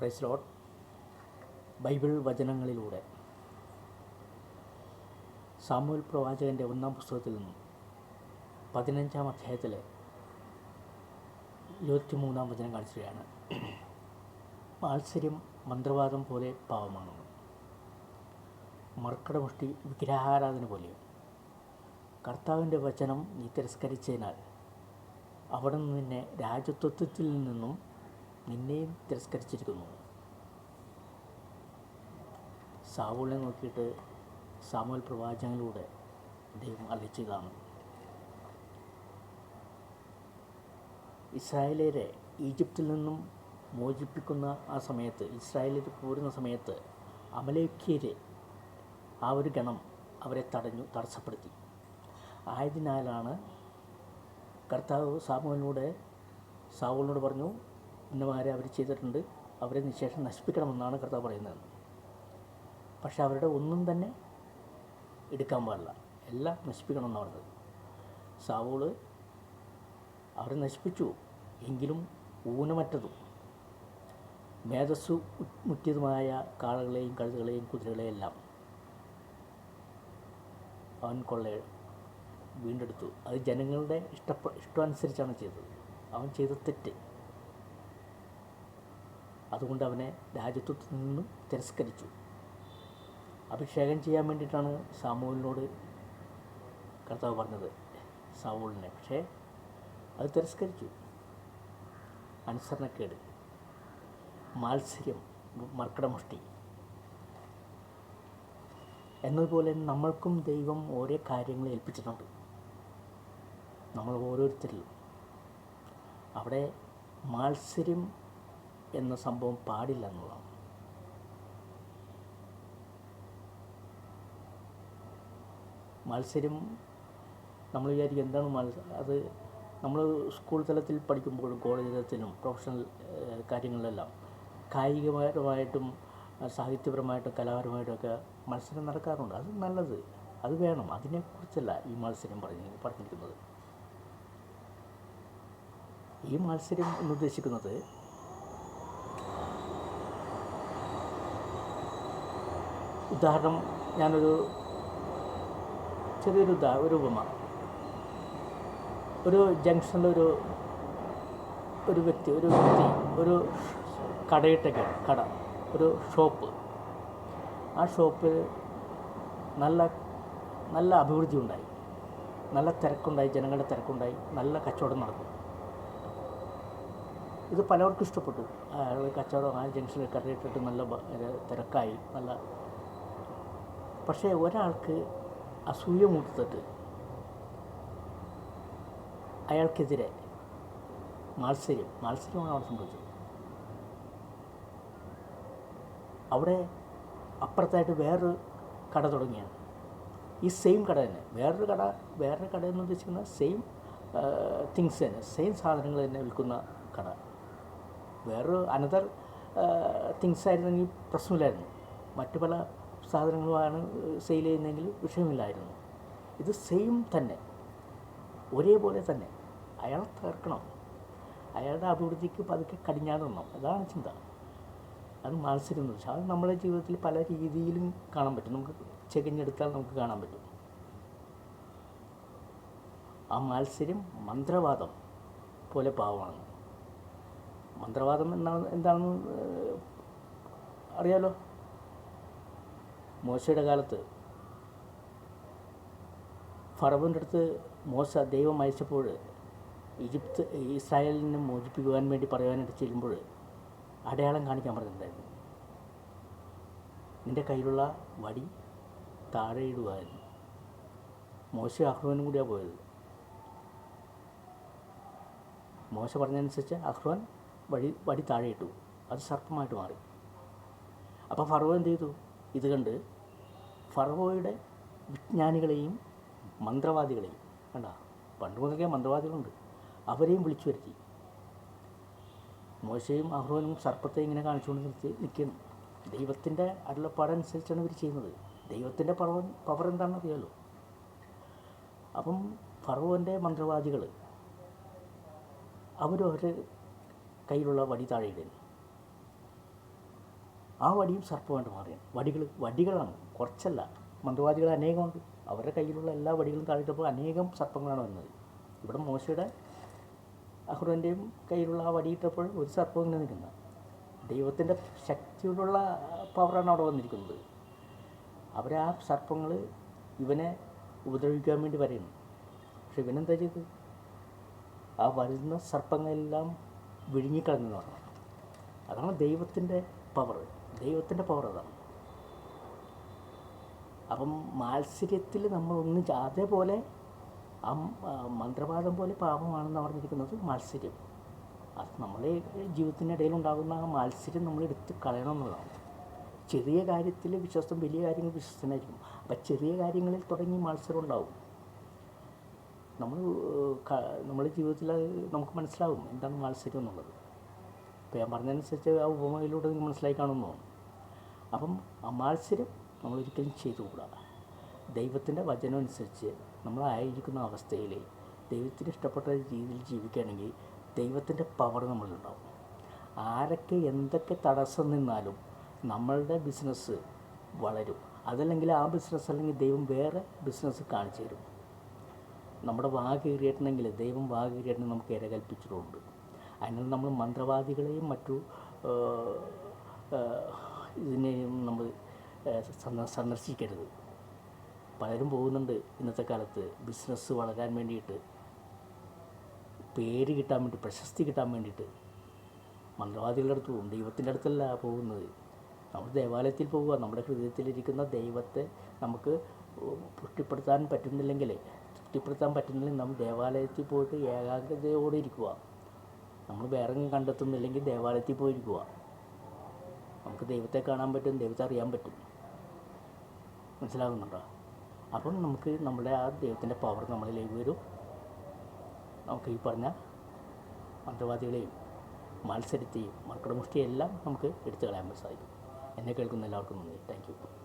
Price load Bible വചനങ്ങളിലൂടെ. Samuel പ്രവാചകന്റെ ഒന്നാം പുസ്തകത്തിൽ നിന്നും പതിനഞ്ചാം അധ്യായത്തിലെ ഇരുപത്തിമൂന്നാം വചനം കാണിക്കുകയാണ് മാത്സര്യം മന്ത്രവാദം പോലെ പാവമാണ് മർക്കടമുഷ്ടി വിഗ്രഹാരാധന പോലെയും. കർത്താവിന്റെ വചനം നീ തിരസ്കരിച്ചതിനാൽ അവിടെ നിന്ന് നിന്നെ രാജത്വത്വത്തിൽ നിന്നും നിന്നെയും തിരസ്കരിച്ചിരിക്കുന്നു. സാവൂളിനെ നോക്കിയിട്ട് സാമൂൽ പ്രവാചകനിലൂടെ ദൈവം അറിയിച്ചതാണ് ഇസ്രായേലരെ ഈജിപ്തിൽ നിന്നും മോചിപ്പിക്കുന്ന ആ സമയത്ത് ഇസ്രായേലിൽ പോരുന്ന സമയത്ത് അമലേഖ്യര് ആ ഒരു ഗണം അവരെ തടഞ്ഞു തടസ്സപ്പെടുത്തി. ആയതിനാലാണ് കർത്താവ് സാമൂലിനോട് സാവൂളിനോട് പറഞ്ഞു ഇന്നമാരെ അവർ ചെയ്തിട്ടുണ്ട്. അവരെ നിശേഷം നശിപ്പിക്കണമെന്നാണ് കർത്താവ് പറയുന്നത്. പക്ഷെ അവരുടെ ഒന്നും തന്നെ എടുക്കാൻ പാടില്ല. എല്ലാം നശിപ്പിക്കണമെന്നാണ്. പറഞ്ഞത് സാവോൾ അവരെ നശിപ്പിച്ചു. എങ്കിലും ഊനമറ്റതും മേധസ്സു മുറ്റിയതുമായ കാളകളെയും കഴുതുകളെയും കുതിരകളെയും എല്ലാം അവൻ കൊള്ള വീണ്ടെടുത്തു. അത് ജനങ്ങളുടെ ഇഷ്ടപ്പെ ഇഷ്ടമനുസരിച്ചാണ് ചെയ്തത്. അവൻ ചെയ്ത തെറ്റ്. അതുകൊണ്ട് അവനെ രാജ്യത്വത്തിൽ നിന്നും തിരസ്കരിച്ചു. അഭിഷേകം ചെയ്യാൻ വേണ്ടിയിട്ടാണ് സാമൂലിനോട് കർത്താവ് പറഞ്ഞത്. സാവൂളിനെ. പക്ഷേ അത് തിരസ്കരിച്ചു. അനുസരണക്കേട്. മാത്സര്യം മർക്കടമുഷ്ടി. എന്നതുപോലെ നമ്മൾക്കും ദൈവം ഓരോ കാര്യങ്ങൾ ഏൽപ്പിച്ചിട്ടുണ്ട്. നമ്മൾ ഓരോരുത്തരിലും. അവിടെ മാത്സര്യം എന്ന സംഭവം പാടില്ല എന്നുള്ളതാണ്. മത്സരം നമ്മൾ വിചാരിക്കും എന്താണ് മത്സരം അത് നമ്മൾ സ്കൂൾ തലത്തിൽ പഠിക്കുമ്പോഴും കോളേജ് തലത്തിലും പ്രൊഫഷണൽ കാര്യങ്ങളിലെല്ലാം കായികപരമായിട്ടും സാഹിത്യപരമായിട്ടും കലാപരമായിട്ടുമൊക്കെ മത്സരം നടക്കാറുണ്ട്. അത് നല്ലത്. അത് വേണം. അതിനെക്കുറിച്ചല്ല ഈ മത്സരം പറഞ്ഞ് പറഞ്ഞിരിക്കുന്നത്. ഈ മത്സരം എന്നുദ്ദേശിക്കുന്നത് ഉദാഹരണം ഞാനൊരു ചെറിയൊരു ഉദാ ഒരു ഉപമ. ഒരു ജംഗ്ഷനിലൊരു ഒരു വ്യക്തി ഒരു വ്യക്തി ഒരു കടയിട്ടൊക്കെ കട ഒരു ഷോപ്പ്. ആ ഷോപ്പിൽ നല്ല നല്ല അഭിവൃദ്ധി ഉണ്ടായി. നല്ല തിരക്കുണ്ടായി ജനങ്ങളുടെ തിരക്കുണ്ടായി നല്ല കച്ചവടം നടന്നു. ഇത് പലവർക്കും ഇഷ്ടപ്പെട്ടു. അയാൾ കച്ചവടം ആ ജംഗ്ഷനിൽ കടയിട്ടിട്ട് നല്ല തിരക്കായി നല്ല പക്ഷേ ഒരാൾക്ക് അസൂയ മൂത്തിട്ട് അയാൾക്കെതിരെ മാത്സര്യം മാത്സര്യമാണ് അവിടെ സംഭവിച്ചത്. അവിടെ അപ്പുറത്തായിട്ട് വേറൊരു കട തുടങ്ങിയാണ്. ഈ സെയിം കട തന്നെ. വേറൊരു കട വേറൊരു കട എന്ന് ഉദ്ദേശിക്കുന്ന സെയിം തിങ്സ് തന്നെ. സെയിം സാധനങ്ങൾ തന്നെ വിൽക്കുന്ന കട. വേറൊരു അനദർ തിങ്സ് ആയിരുന്നെങ്കിൽ പ്രശ്നമില്ലായിരുന്നു. മറ്റു പല സാധനങ്ങളുമാണ് സെയിൽ ചെയ്യുന്നതെങ്കിൽ വിഷയമില്ലായിരുന്നു. ഇത് സെയിം തന്നെ. ഒരേപോലെ തന്നെ. അയാളെ തകർക്കണം. അയാളുടെ അഭിവൃദ്ധിക്ക് പതുക്കെ കടിഞ്ഞാടണം അതാണ് ചിന്ത. അത് മത്സരം എന്ന് വെച്ചാൽ അത് നമ്മുടെ ജീവിതത്തിൽ പല രീതിയിലും കാണാൻ പറ്റും. നമുക്ക് ചെകഞ്ഞെടുത്താൽ നമുക്ക് കാണാൻ പറ്റും. ആ മത്സരം മന്ത്രവാദം പോലെ പാവമാണ്. മന്ത്രവാദം എന്നാണ് എന്താണെന്ന് അറിയാലോ? മോശയുടെ കാലത്ത് ഫറവന്റെ അടുത്ത് മോശ ദൈവം അയച്ചപ്പോൾ ഈജിപ്ത് ഇസ്രായേലിനെ മോചിപ്പിക്കുവാൻ വേണ്ടി പറയുവാനായിട്ട് ചെല്ലുമ്പോൾ അടയാളം കാണിക്കാൻ പറഞ്ഞിട്ടുണ്ടായിരുന്നു. നിന്റെ കയ്യിലുള്ള വടി താഴെ മോശ അഹ്റോനും കൂടിയാണ് പോയത്. മോശ പറഞ്ഞതനുസരിച്ച് അഹ്റോൻ വഴി വടി താഴെ ഇട്ടു. അത് സർപ്പമായിട്ട് മാറി. അപ്പോൾ ഫറവ് എന്ത് ചെയ്തു? ഇത് കണ്ട് ഫറവോയുടെ വിജ്ഞാനികളെയും മന്ത്രവാദികളെയും കണ്ട? പണ്ട് മുതലേ മന്ത്രവാദികളുണ്ട്. അവരെയും വിളിച്ചു വരുത്തി. മോശയും അഹ്റോനും സർപ്പത്തെ ഇങ്ങനെ കാണിച്ചുകൊണ്ട് നിർത്തി നിൽക്കുന്നു. ദൈവത്തിന്റെ അരുളപ്പാടനുസരിച്ചാണ് ഇവർ ചെയ്യുന്നത്. ദൈവത്തിന്റെ പവർ പവർ എന്താണെന്ന് അറിയാമല്ലോ അപ്പം ഫറവോന്റെ മന്ത്രവാദികൾ അവരവരുടെ കയ്യിലുള്ള വടി താഴെയിടുന്നു ആ വടിയും സർപ്പമായിട്ട് മാറിയാണ് വടികൾ വടികളാണ്. കുറച്ചല്ല. മന്ത്രവാദികൾ അനേകമുണ്ട്. അവരുടെ കയ്യിലുള്ള എല്ലാ വടികളും കാണിച്ചപ്പോൾ അനേകം സർപ്പങ്ങളാണ് വന്നത്. ഇവിടെ മോശയുടെ അഹ്റോന്റെയും കയ്യിലുള്ള ആ വടിയിട്ടപ്പോൾ ഒരു സർപ്പം ഇങ്ങനെ നിൽക്കുന്നത് ദൈവത്തിന്റെ ശക്തിയോടുള്ള പവറാണ് അവിടെ വന്നിരിക്കുന്നത്. അവർ ആ സർപ്പങ്ങൾ ഇവനെ ഉപദ്രവിക്കാൻ വേണ്ടി വരയുന്നു. പക്ഷെ ഇവനെന്താ ചെയ്ത് ആ വരുന്ന സർപ്പങ്ങളെല്ലാം വിഴുങ്ങിക്കളഞ്ഞതാണ് അതാണ് ദൈവത്തിന്റെ പവർ ദൈവത്തിന്റെ പവർ അതാണ് അപ്പം മാത്സര്യത്തിൽ നമ്മളൊന്നും അതേപോലെ മന്ത്രവാദം പോലെ പാപമാണെന്ന് പറഞ്ഞിരിക്കുന്നത് മാത്സര്യം. അത് നമ്മളെ ജീവിതത്തിനിടയിൽ ഉണ്ടാകുന്ന ആ മാത്സര്യം നമ്മൾ എടുത്ത് കളയണമെന്നുള്ളതാണ് ചെറിയ കാര്യത്തിൽ വിശ്വാസം വലിയ കാര്യങ്ങൾ വിശ്വസനായിരിക്കും അപ്പം ചെറിയ കാര്യങ്ങളിൽ തുടങ്ങി മത്സരം ഉണ്ടാവും. നമ്മൾ നമ്മുടെ ജീവിതത്തിൽ നമുക്ക് മനസ്സിലാവും എന്താണ് മത്സരം എന്നുള്ളത്. ഇപ്പോൾ ഞാൻ പറഞ്ഞതനുസരിച്ച് ആ ഉപമയിലൂടെ നിങ്ങൾ മനസ്സിലായി കാണുന്നു? അപ്പം ആ മത്സരം നമ്മൾ ഒരിക്കലും ചെയ്തുകൂടാ. ദൈവത്തിന്റെ വചനം അനുസരിച്ച് നമ്മളായിരിക്കുന്ന അവസ്ഥയിൽ ദൈവത്തിന് ഇഷ്ടപ്പെട്ട രീതിയിൽ ജീവിക്കുകയാണെങ്കിൽ ദൈവത്തിന്റെ പവർ നമ്മളിലുണ്ടാവും. ആരൊക്കെ എന്തൊക്കെ തടസ്സം നിന്നാലും നമ്മളുടെ ബിസിനസ് വളരും. അതല്ലെങ്കിൽ ആ ബിസിനസ് അല്ലെങ്കിൽ ദൈവം വേറെ ബിസിനസ് കാണിച്ചു തരും. നമ്മുടെ വാ കീറിയിട്ടുണ്ടെങ്കിൽ ദൈവം വാ കീറിയിട്ടുണ്ടെങ്കിൽ നമുക്ക് ഇര കൽപ്പിച്ചിട്ടുണ്ട് അതിനാൽ നമ്മൾ മന്ത്രവാദികളെയും മറ്റു ഇതിനെയും നമ്മൾ സന്ദർശിക്കരുത്. പലരും പോകുന്നുണ്ട് ഇന്നത്തെ കാലത്ത്. ബിസിനസ് വളരാൻ വേണ്ടിയിട്ട്. പേര് കിട്ടാൻ വേണ്ടി പ്രശസ്തി കിട്ടാൻ വേണ്ടിയിട്ട്. മന്ത്രവാദികളുടെ അടുത്ത് പോകും. ദൈവത്തിന്റെ അടുത്തല്ല പോകുന്നത്. നമ്മൾ ദേവാലയത്തിൽ പോവുക നമ്മുടെ ഹൃദയത്തിലിരിക്കുന്ന ദൈവത്തെ നമുക്ക് പുഷ്ടിപ്പെടുത്താൻ പറ്റുന്നില്ലെങ്കിൽ തൃപ്തിപ്പെടുത്താൻ പറ്റുന്നില്ലെങ്കിൽ നമ്മൾ ദേവാലയത്തിൽ പോയിട്ട് ഏകാഗ്രതയോടെ ഇരിക്കുക. നമ്മൾ വേറെ കണ്ടെത്തുന്നില്ലെങ്കിൽ ദേവാലയത്തിൽ പോയിരിക്കുക. നമുക്ക് ദൈവത്തെ കാണാൻ പറ്റും ദൈവത്തെ അറിയാൻ പറ്റും. മനസ്സിലാകുന്നുണ്ടോ? അപ്പം നമുക്ക് നമ്മുടെ ആ ദൈവത്തിന്റെ പവർ നമ്മളിലേക്ക് വരും. നമുക്ക് ഈ പറഞ്ഞ മന്ത്രവാദികളെയും മത്സരത്തെയും മക്കളുടെ മുഷ്ടിയെല്ലാം നമുക്ക് എടുത്തു കളയാൻ സാധിക്കും. എന്നെ കേൾക്കുന്ന എല്ലാവർക്കും നന്ദി. Thank you